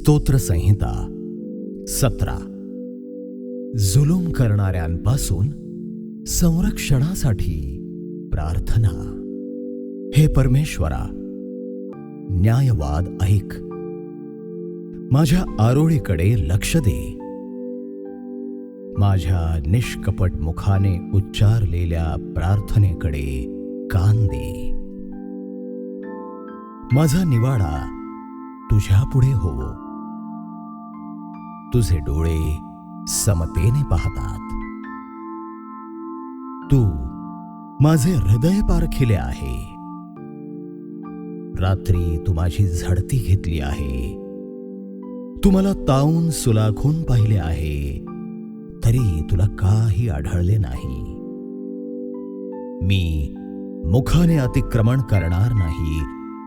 स्तोत्र संहिता सतरा. जुलूम करणाऱ्यांपासून संरक्षणासाठी प्रार्थना. हे परमेश्वरा न्यायवाद ऐक. माझ्या आरोळीकडे लक्ष दे. माझ्या निष्कपट मुखाने उच्चारलेल्या प्रार्थनेकडे कान दे. माझा निवाडा तुझ्या पुढे होवो तुझे डोळे समतेने पाहतात. तू माझे हृदय पारखिले आहे. रात्री तू माझी झडती घेतली आहे. तू मला तावून सुलाखून पाहिले आहे. तरी तुला काही आढळले नाही. मी मुखाने अतिक्रमण करणार नाही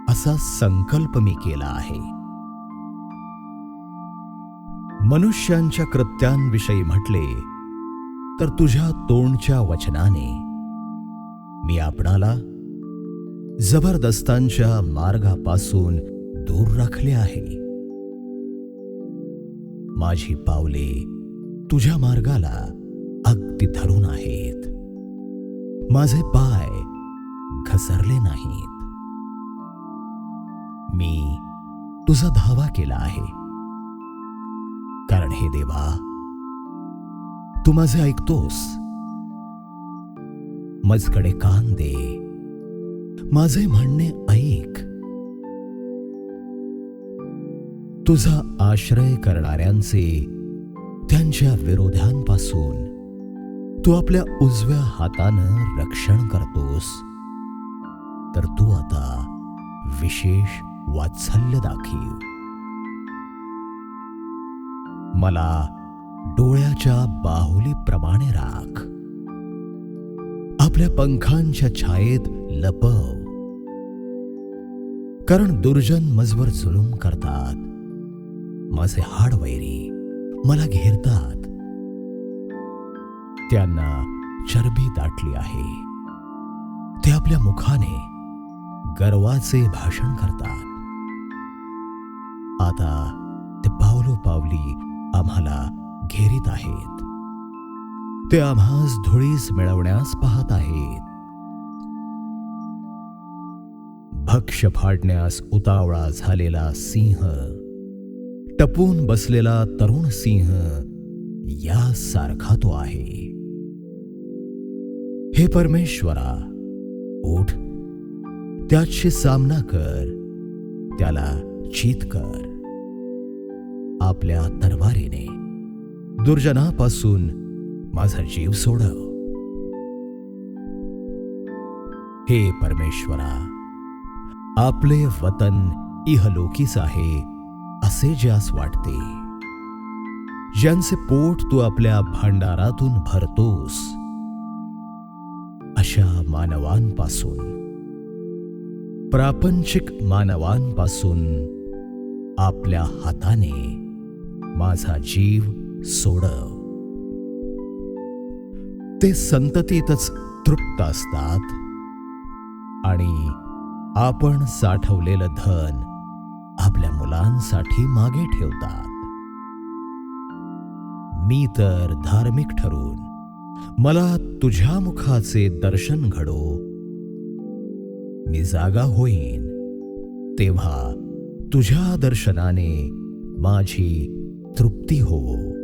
असा संकल्प मी केला आहे. मनुष्यांच्या कृत्यांविषयी म्हटले तर तुझ्या तोंडच्या वचनाने मी आपणाला जबरदस्तांच्या मार्गापासून दूर राखले आहे. माझी पावले तुझ्या मार्गाला अगदी धरून आहेत. माझे पाय घसरले नाहीत. मी तुझा धावा केला आहे. हे देवा तू माझे ऐकतोस. मजकडे कान दे माझे म्हणणे ऐक. तुझा आश्रय करणाऱ्यांचे त्यांच्या विरोधांपासून तू आपल्या उजव्या हातानं रक्षण करतोस. तर तू आता विशेष वात्सल्य दाखीव. मला डोळ्याच्या बाहुलीप्रमाणे राख. आपल्या पंखांच्या छायेत लपव. कारण दुर्जन मजवर जुलूम करतात. माझे हाडवैरी मला घेरतात. त्यांना चरबी दाटली आहे. ते आपल्या मुखाने गर्वाचे भाषण करतात. आता ते पावलो पावली आम्हाला घेरीत आहेत. ते आम्हास धुळीस मिळवण्यास पाहत आहेत. भक्ष फाडण्यास उतावळा झालेला सिंह टपून बसलेला तरुण सिंह यासारखा तो आहे. हे परमेश्वरा उठ. त्याशी सामना कर. त्याला चित कर. आपल्या तरवारीने. दुर्जनापासून माझा जीव सोडव. हे परमेश्वरा आपले वतन इहलोकीच आहे असे ज्यास वाटते. ज्यांचे पोट तू आपल्या भांडारातून भरतोस अशा मानवांपासून प्रापंचिक मानवांपासून आपल्या हाताने माझा जीव सोडव. ते संततीतच तृप्त असतात आणि आपण साठवलेलं धन आपल्या मुलांसाठी मागे ठेवतात. मी तर धार्मिक ठरून मला तुझ्या मुखाचे दर्शन घडो. मी जागा होईन तेव्हा तुझ्या दर्शनाने माझी तृप्ती होवो.